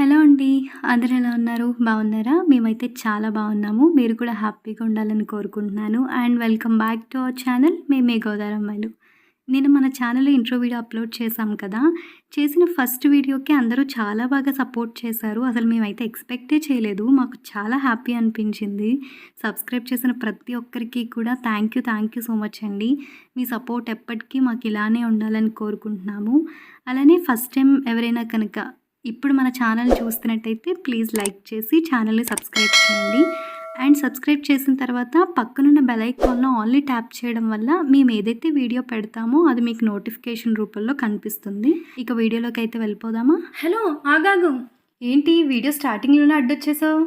Hello అండి. అందరూ ఎలా ఉన్నారు? బాగున్నారా? మేమైతే చాలా బాగున్నాము. మీరు కూడా హ్యాపీగా ఉండాలని కోరుకుంటున్నాను. And welcome back to our channel. మేమే గోదారమ్మలు. నేను మన ఛానల్లో ఇంట్రో వీడియో అప్లోడ్ చేశాం కదా. చేసిన ఫస్ట్ వీడియోకి అందరూ చాలా బాగా సపోర్ట్ చేశారు. అసలు మేమైతే ఎక్స్పెక్టే చేయలేదు. మాకు చాలా హ్యాపీ అనిపించింది. సబ్స్క్రైబ్ చేసిన ప్రతి ఒక్కరికి కూడా thank you thank you so much అండి. మీ సపోర్ట్ ఎప్పటికీ మాకు ఇలానే ఉండాలని కోరుకుంటున్నాము. అలానే ఫస్ట్ టైం ఎవరైనా కనుక ఇప్పుడు మన ఛానల్ చూస్తున్నట్టయితే ప్లీజ్ లైక్ చేసి ఛానల్ని సబ్స్క్రైబ్ చేయండి. అండ్ సబ్స్క్రైబ్ చేసిన తర్వాత పక్కనున్న బెల్ ఐకాన్లో ఆన్లీ ట్యాప్ చేయడం వల్ల మేము ఏదైతే వీడియో పెడతామో అది మీకు నోటిఫికేషన్ రూపంలో కనిపిస్తుంది. ఇక వీడియోలోకి అయితే వెళ్ళిపోదామా? హలో ఆగాగు. ఏంటి వీడియో స్టార్టింగ్లోనే అడ్డొచ్చేసావు?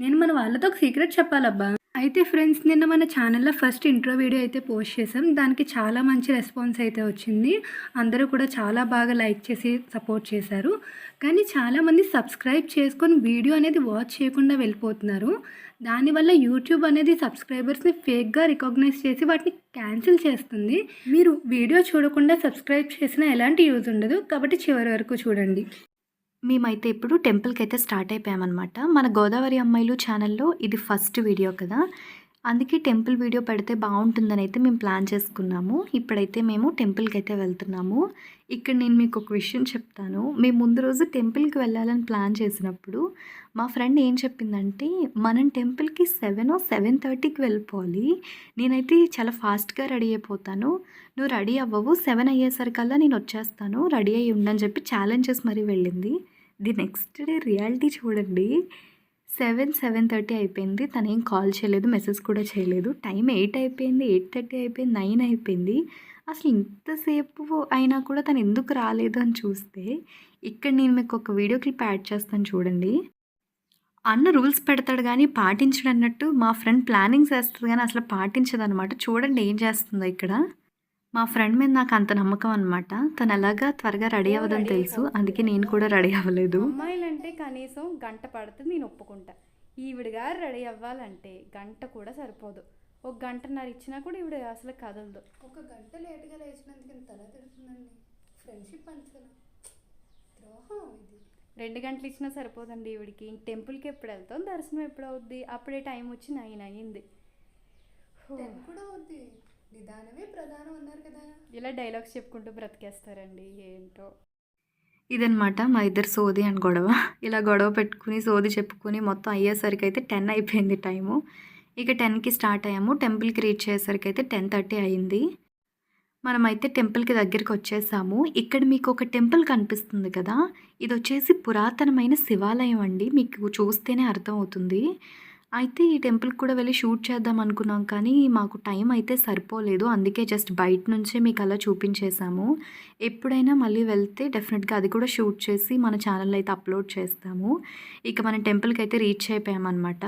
నేను మన వాళ్ళతో ఒక సీక్రెట్ చెప్పాలబ్బా. అయితే ఫ్రెండ్స్ నిన్న మన ఛానల్లో ఫస్ట్ ఇంట్రో వీడియో అయితే పోస్ట్ చేసాం దానికి చాలా మంచి రెస్పాన్స్ అయితే వచ్చింది. అందరూ కూడా చాలా బాగా లైక్ చేసి సపోర్ట్ చేశారు. కానీ చాలామంది సబ్స్క్రైబ్ చేసుకొని వీడియో అనేది వాచ్ చేయకుండా వెళ్ళిపోతున్నారు. దానివల్ల యూట్యూబ్ అనేది సబ్స్క్రైబర్స్ని ఫేక్గా రికగ్నైజ్ చేసి వాటిని క్యాన్సిల్ చేస్తుంది. మీరు వీడియో చూడకుండా సబ్స్క్రైబ్ చేసినా ఎలాంటి యూజ్ ఉండదు. కాబట్టి చివరి వరకు చూడండి. మేమైతే ఇప్పుడు టెంపుల్కి అయితే స్టార్ట్ అయిపోయామన్నమాట. మన గోదావరి అమ్మాయిలు ఛానల్లో ఇది ఫస్ట్ వీడియో కదా. అందుకే టెంపుల్ వీడియో పెడితే బాగుంటుందని అయితే మేము ప్లాన్ చేసుకున్నాము. ఇప్పుడైతే మేము టెంపుల్కి అయితే వెళ్తున్నాము. ఇక్కడ నేను మీకు ఒక విషయం చెప్తాను. మేము ముందు రోజు టెంపుల్కి వెళ్ళాలని ప్లాన్ చేసినప్పుడు మా ఫ్రెండ్ ఏం చెప్పిందంటే మనం టెంపుల్కి సెవెన్ సెవెన్ థర్టీకి వెళ్ళిపోవాలి. నేనైతే చాలా ఫాస్ట్గా రెడీ అయిపోతాను. నువ్వు రెడీ అవ్వవు. సెవెన్ అయ్యేసరికల్లా నేను వచ్చేస్తాను. రెడీ అయ్యి ఉండని చెప్పి ఛాలెంజెస్ మరీ వెళ్ళింది. ది నెక్స్ట్ డే రియాలిటీ చూడండి. సెవెన్ సెవెన్ థర్టీ అయిపోయింది. తను ఏం కాల్ చేయలేదు మెసేజ్ కూడా చేయలేదు. టైం ఎయిట్ అయిపోయింది ఎయిట్ థర్టీ అయిపోయింది నైన్ అయిపోయింది. అసలు ఇంతసేపు అయినా కూడా తను ఎందుకు రాలేదు అని చూస్తే ఇక్కడ నేను మీకు ఒక వీడియో క్లిప్ యాడ్ చేస్తాను చూడండి. అన్న రూల్స్ పెడతాడు కానీ పాటించడన్నట్టు మా ఫ్రెండ్ ప్లానింగ్ చేస్తుంది కానీ అసలు పాటించదనమాట చూడండి ఏం చేస్తుందో ఇక్కడ. మా ఫ్రెండ్ మీద నాకు అంత నమ్మకం అనమాట తను ఎలాగా త్వరగా రెడీ అవ్వదని తెలుసు. అందుకే నేను కూడా రెడీ అవ్వలేదు. అమ్మాయిలంటే కనీసం గంట పడుతుంది నేను ఒప్పుకుంటా. ఈవిడగా రెడీ అవ్వాలంటే గంట కూడా సరిపోదు. ఒక గంటన్నర ఇచ్చినా కూడా ఈవిడ అసలు కదలదు. ఒక గంట లేట్గా లేచినందుకు ఇంత ఎలా తిడుతుందండి. ఫ్రెండ్షిప్ అంచనా ద్రోహం ఇది. రెండు గంటలు ఇచ్చినా సరిపోదండి ఈవిడికి. టెంపుల్కి ఎప్పుడు వెళ్తాం? దర్శనం ఎప్పుడు అవుద్ది? అప్పుడే టైం వచ్చి నైన్ అయ్యింది. టెన్ కూడా అవుద్ది. నిదానమే ప్రధానం అన్నారు కదా. ఇలా డైలాగ్స్ చెప్పుకుంటూ బ్రతికేస్తారండి ఏంటో. ఇదనమాట మా ఇద్దరు సోది అండ్ గొడవ. ఇలా గొడవ పెట్టుకుని సోది చెప్పుకుని మొత్తం అయ్యేసరికి అయితే టెన్ అయిపోయింది టైము. ఇక టెన్కి స్టార్ట్ అయ్యాము. టెంపుల్కి రీచ్ అయ్యేసరికి అయితే టెన్ థర్టీ అయింది. మనమైతే టెంపుల్కి దగ్గరికి వచ్చేసాము. ఇక్కడ మీకు ఒక టెంపుల్ కనిపిస్తుంది కదా. ఇది వచ్చేసి పురాతనమైన శివాలయం అండి. మీకు చూస్తేనే అర్థమవుతుంది. అయితే ఈ టెంపుల్కి కూడా వెళ్ళి షూట్ చేద్దాం అనుకున్నాం కానీ మాకు టైం అయితే సరిపోలేదు. అందుకే జస్ట్ బయట నుంచే మీకు అలా చూపించేశాము. ఎప్పుడైనా మళ్ళీ వెళ్తే డెఫినెట్గా అది కూడా షూట్ చేసి మన ఛానల్లో అయితే అప్లోడ్ చేస్తాము. ఇక మన టెంపుల్కి అయితే రీచ్ అయిపోయామన్నమాట.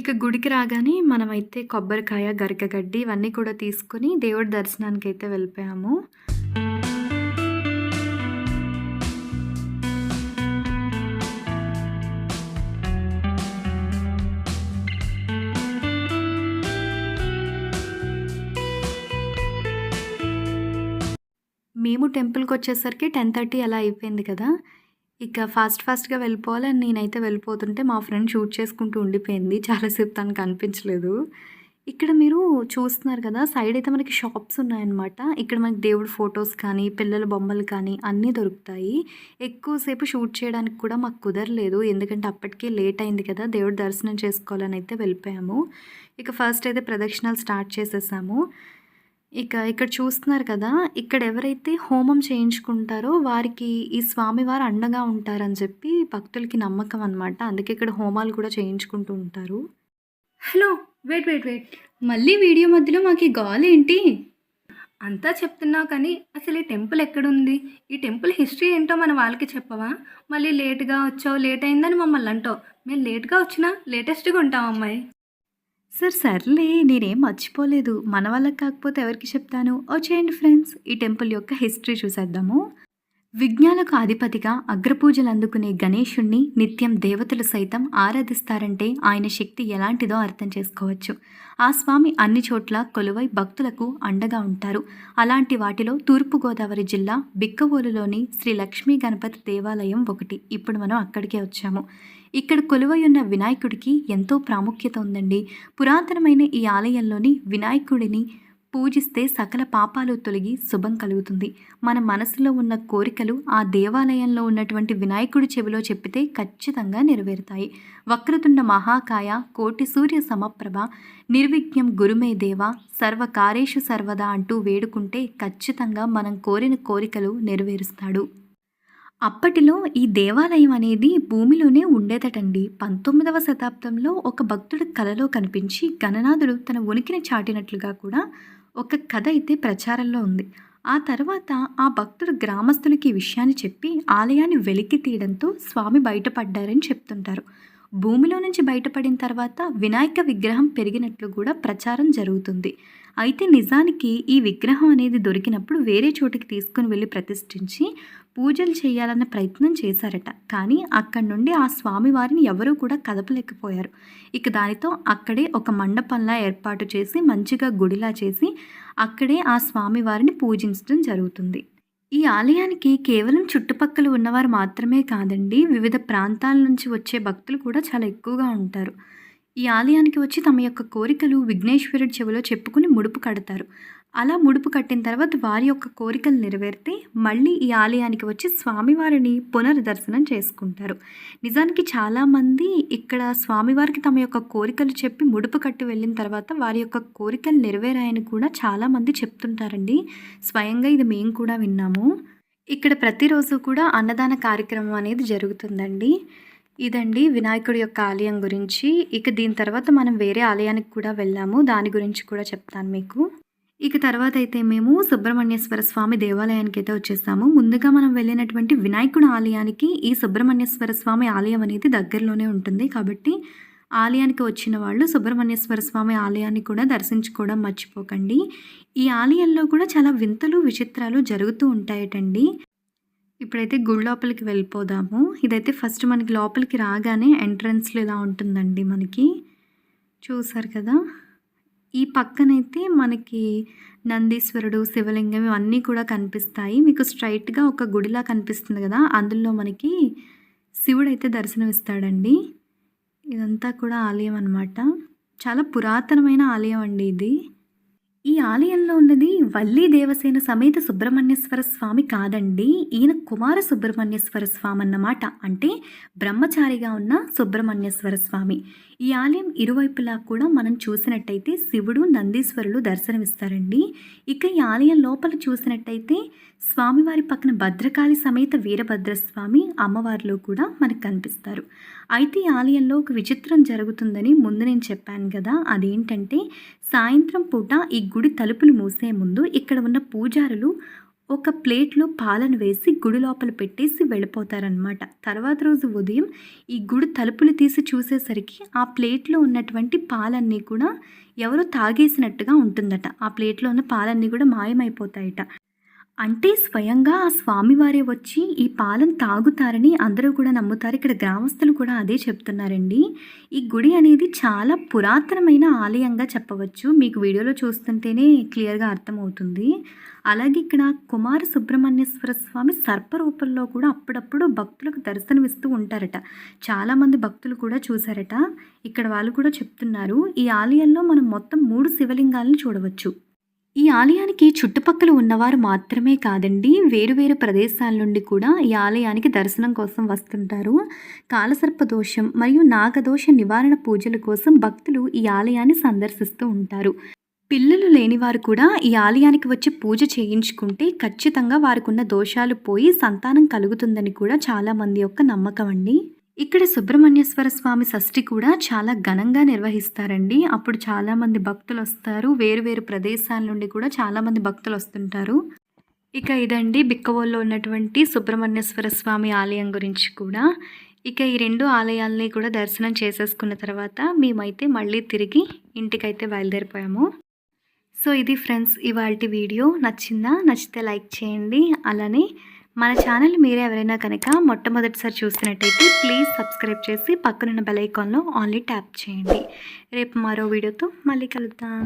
ఇక గుడికి రాగానే మనమైతే కొబ్బరికాయ గరికగడ్డి ఇవన్నీ కూడా తీసుకుని దేవుడి దర్శనానికి అయితే వెళ్ళిపోయాము. మేము టెంపుల్కి వచ్చేసరికి టెన్ థర్టీ అలా అయిపోయింది కదా. ఇక ఫాస్ట్ ఫాస్ట్గా వెళ్ళిపోవాలని నేనైతే వెళ్ళిపోతుంటే మా ఫ్రెండ్ షూట్ చేసుకుంటూ ఉండిపోయింది. చాలాసేపు తనకు కనిపించలేదు ఇక్కడ మీరు చూస్తున్నారు కదా సైడ్ అయితే మనకి షాప్స్ ఉన్నాయన్నమాట. ఇక్కడ మనకి దేవుడి ఫొటోస్ కానీ పిల్లల బొమ్మలు కానీ అన్నీ దొరుకుతాయి. ఎక్కువసేపు షూట్ చేయడానికి కూడా మాకు కుదరలేదు. ఎందుకంటే అప్పటికే లేట్ అయింది కదా దేవుడి దర్శనం చేసుకోవాలని అయితే వెళ్ళిపోయాము. ఇక ఫస్ట్ అయితే ప్రదక్షిణాలు స్టార్ట్ చేసేసాము. ఇక ఇక్కడ చూస్తున్నారు కదా ఇక్కడ ఎవరైతే హోమం చేయించుకుంటారో వారికి ఈ స్వామివారు అండగా ఉంటారని చెప్పి భక్తులకి నమ్మకం అనమాట అందుకే ఇక్కడ హోమాలు కూడా చేయించుకుంటూ ఉంటారు. Hello wait wait wait. మళ్ళీ వీడియో మధ్యలో మాకు ఈ గాల్ ఏంటి? అంతా చెప్తున్నావు కానీ అసలు ఈ టెంపుల్ ఎక్కడుంది? ఈ టెంపుల్ హిస్టరీ ఏంటో మన వాళ్ళకి చెప్పవా? మళ్ళీ లేట్గా వచ్చావు లేట్ అయిందని మమ్మల్ని అంటావు. మేము లేట్గా వచ్చినా లేటెస్ట్గా ఉంటాం అమ్మాయి. సార్ సర్లే నేనేం మర్చిపోలేదు. మన వాళ్ళకి కాకపోతే ఎవరికి చెప్తాను? వచ్చేయండి ఫ్రెండ్స్. ఈ టెంపుల్ యొక్క హిస్టరీ చూసేద్దాము. విజ్ఞాలకు అధిపతిగా అగ్రపూజలు అందుకునే గణేశుణ్ణి నిత్యం దేవతలు సైతం ఆరాధిస్తారంటే ఆయన శక్తి ఎలాంటిదో అర్థం చేసుకోవచ్చు. ఆ స్వామి అన్ని చోట్ల కొలువై భక్తులకు అండగా ఉంటారు. అలాంటి వాటిలో తూర్పుగోదావరి జిల్లా బిక్కవోలులోని శ్రీ లక్ష్మీ గణపతి దేవాలయం ఒకటి. ఇప్పుడు మనం అక్కడికే వచ్చాము. ఇక్కడ కొలువై ఉన్న వినాయకుడికి ఎంతో ప్రాముఖ్యత ఉందండి. పురాతనమైన ఈ ఆలయంలోని వినాయకుడిని పూజిస్తే సకల పాపాలు తొలగి శుభం కలుగుతుంది. మన మనసులో ఉన్న కోరికలు ఆ దేవాలయంలో ఉన్నటువంటి వినాయకుడి చెవిలో చెప్పితే ఖచ్చితంగా నెరవేరుతాయి. వక్రతుండ మహాకాయ కోటి సూర్య సమప్రభ నిర్విఘ్నం గురుమే దేవ సర్వకారేషు సర్వదా అంటూ వేడుకుంటే ఖచ్చితంగా మనం కోరిన కోరికలు నెరవేరుస్తాడు. అప్పటిలో ఈ దేవాలయం అనేది భూమిలోనే ఉండేదటండి. పంతొమ్మిదవ శతాబ్దంలో ఒక భక్తుడి కలలో కనిపించి గణనాథుడు తన ఉనికిని చాటినట్లుగా కూడా ఒక కథ అయితే ప్రచారంలో ఉంది. ఆ తర్వాత ఆ భక్తుడు గ్రామస్తులకి ఈ విషయాన్ని చెప్పి ఆలయాన్ని వెలికి తీయడంతో స్వామి బయటపడ్డారని చెప్తుంటారు. భూమిలో నుంచి బయటపడిన తర్వాత వినాయక విగ్రహం పెరిగినట్లు కూడా ప్రచారం జరుగుతుంది. అయితే నిజానికి ఈ విగ్రహం అనేది దొరికినప్పుడు వేరే చోటికి తీసుకుని వెళ్ళి ప్రతిష్ఠించి పూజలు చేయాలన్న ప్రయత్నం చేశారట. కానీ అక్కడి నుండి ఆ స్వామివారిని ఎవరూ కూడా కదపలేకపోయారు. ఇక దానితో అక్కడే ఒక మండపంలా ఏర్పాటు చేసి మంచిగా గుడిలా చేసి అక్కడే ఆ స్వామివారిని పూజించడం జరుగుతుంది. ఈ ఆలయానికి కేవలం చుట్టుపక్కల ఉన్నవారు మాత్రమే కాదండి వివిధ ప్రాంతాల నుంచి వచ్చే భక్తులు కూడా చాలా ఎక్కువగా ఉంటారు. ఈ ఆలయానికి వచ్చి తమ యొక్క కోరికలు విఘ్నేశ్వరుడి చెవిలో చెప్పుకుని ముడుపు కడతారు. అలా ముడుపు కట్టిన తర్వాత వారి యొక్క కోరికలు నెరవేరితే మళ్ళీ ఈ ఆలయానికి వచ్చి స్వామివారిని పునర్దర్శనం చేసుకుంటారు. నిజానికి చాలామంది ఇక్కడ స్వామివారికి తమ యొక్క కోరికలు చెప్పి ముడుపు కట్టి వెళ్ళిన తర్వాత వారి యొక్క కోరికలు నెరవేరాయని కూడా చాలామంది చెప్తుంటారండి. స్వయంగా ఇది మేము కూడా విన్నాము. ఇక్కడ ప్రతిరోజు కూడా అన్నదాన కార్యక్రమం అనేది జరుగుతుందండి. ఇదండి వినాయకుడి యొక్క ఆలయం గురించి. ఇక దీని తర్వాత మనం వేరే ఆలయానికి కూడా వెళ్ళాము. దాని గురించి కూడా చెప్తాను మీకు. ఇక తర్వాత అయితే మేము సుబ్రహ్మణ్యేశ్వర స్వామి దేవాలయానికి అయితే వచ్చేసాము ముందుగా మనం వెళ్ళినటువంటి వినాయకుడు ఆలయానికి ఈ సుబ్రహ్మణ్యేశ్వర స్వామి ఆలయం అనేది దగ్గరలోనే ఉంటుంది. కాబట్టి ఆలయానికి వచ్చిన వాళ్ళు సుబ్రహ్మణ్యేశ్వర స్వామి ఆలయాన్ని కూడా దర్శించుకోవడం మర్చిపోకండి. ఈ ఆలయంలో కూడా చాలా వింతలు విచిత్రాలు జరుగుతూ ఉంటాయటండి. ఇప్పుడైతే గుడి లోపలికి వెళ్ళిపోదాము. ఇదైతే ఫస్ట్ మనకి లోపలికి రాగానే ఎంట్రన్స్లో ఇలా ఉంటుందండి మనకి. చూసారు కదా? ఈ పక్కనైతే మనకి నందీశ్వరుడు శివలింగం ఇవన్నీ కూడా కనిపిస్తాయి. మీకు స్ట్రైట్గా ఒక గుడిలా కనిపిస్తుంది కదా అందులో మనకి శివుడైతే దర్శనమిస్తాడండి. ఇదంతా కూడా ఆలయం అనమాట చాలా పురాతనమైన ఆలయం అండి ఇది. ఈ ఆలయంలో ఉన్నది వల్లి దేవసేన సమేత సుబ్రహ్మణ్యేశ్వర స్వామి కాదండి. ఈయన కుమార సుబ్రహ్మణ్యేశ్వర స్వామి అన్నమాట. అంటే బ్రహ్మచారిగా ఉన్న సుబ్రహ్మణ్యేశ్వర స్వామి. ఈ ఆలయం ఇరువైపులా కూడా మనం చూసినట్టయితే శివుడు నందీశ్వరులు దర్శనమిస్తారండి. ఇక ఈ ఆలయం లోపల చూసినట్టయితే స్వామివారి పక్కన భద్రకాళి సమేత వీరభద్రస్వామి అమ్మవారిలో కూడా మనకు కనిపిస్తారు. అయితే ఈ ఆలయంలో ఒక విచిత్రం జరుగుతుందని ముందు నేను చెప్పాను కదా. అదేంటంటే సాయంత్రం పూట ఈ గుడి తలుపులు మూసే ముందు ఇక్కడ ఉన్న పూజారులు ఒక ప్లేట్లో పాలను వేసి గుడి లోపల పెట్టేసి వెళ్ళిపోతారనమాట తర్వాత రోజు ఉదయం ఈ గుడి తలుపులు తీసి చూసేసరికి ఆ ప్లేట్లో ఉన్నటువంటి పాలన్నీ కూడా ఎవరో తాగేసినట్టుగా ఉంటుందట. ఆ ప్లేట్లో ఉన్న పాలన్నీ కూడా మాయమైపోతాయట. అంటే స్వయంగా ఆ స్వామివారే వచ్చి ఈ పాలను తాగుతారని అందరూ కూడా నమ్ముతారు. ఇక్కడ గ్రామస్తులు కూడా అదే చెప్తున్నారండి. ఈ గుడి అనేది చాలా పురాతనమైన ఆలయంగా చెప్పవచ్చు. మీకు వీడియోలో చూస్తుంటేనే క్లియర్గా అర్థమవుతుంది. అలాగే ఇక్కడ కుమార సుబ్రహ్మణ్యేశ్వర స్వామి సర్పరూపంలో కూడా అప్పుడప్పుడు భక్తులకు దర్శనమిస్తూ ఉంటారట. చాలామంది భక్తులు కూడా చూసారట ఇక్కడ వాళ్ళు కూడా చెప్తున్నారు. ఈ ఆలయంలో మనం మొత్తం మూడు శివలింగాలను చూడవచ్చు. ఈ ఆలయానికి చుట్టుపక్కల ఉన్నవారు మాత్రమే కాదండి వేరు వేరు ప్రదేశాల నుండి కూడా ఈ ఆలయానికి దర్శనం కోసం వస్తుంటారు. కాలసర్ప దోషం మరియు నాగదోష నివారణ పూజల కోసం భక్తులు ఈ ఆలయాన్ని సందర్శిస్తూ ఉంటారు. పిల్లలు లేనివారు కూడా ఈ ఆలయానికి వచ్చి పూజ చేయించుకుంటే ఖచ్చితంగా వారికున్న దోషాలు పోయి సంతానం కలుగుతుందని కూడా చాలామంది యొక్క నమ్మకం అండి. ఇక్కడ సుబ్రహ్మణ్యేశ్వర స్వామి షష్ఠి కూడా చాలా ఘనంగా నిర్వహిస్తారండి. అప్పుడు చాలామంది భక్తులు వస్తారు. వేరు వేరు ప్రదేశాల నుండి కూడా చాలామంది భక్తులు వస్తుంటారు. ఇక ఇదండి బిక్కవోల్లో ఉన్నటువంటి సుబ్రహ్మణ్యేశ్వర స్వామి ఆలయం గురించి కూడా. ఇక ఈ రెండు ఆలయాల్ని కూడా దర్శనం చేసేసుకున్న తర్వాత మేమైతే మళ్ళీ తిరిగి ఇంటికైతే బయలుదేరిపోయాము. సో ఇది ఫ్రెండ్స్ ఇవాళ వీడియో. నచ్చిందా? నచ్చితే లైక్ చేయండి. అలానే మన ఛానల్ మీరే ఎవరైనా కనుక మొట్టమొదటిసారి చూసినట్టయితే ప్లీజ్ సబ్స్క్రైబ్ చేసి పక్కనున్న బెల్ ఐకాన్లో ఆన్లీ ట్యాప్ చేయండి. రేపు మరో వీడియోతో మళ్ళీ కలుద్దాం.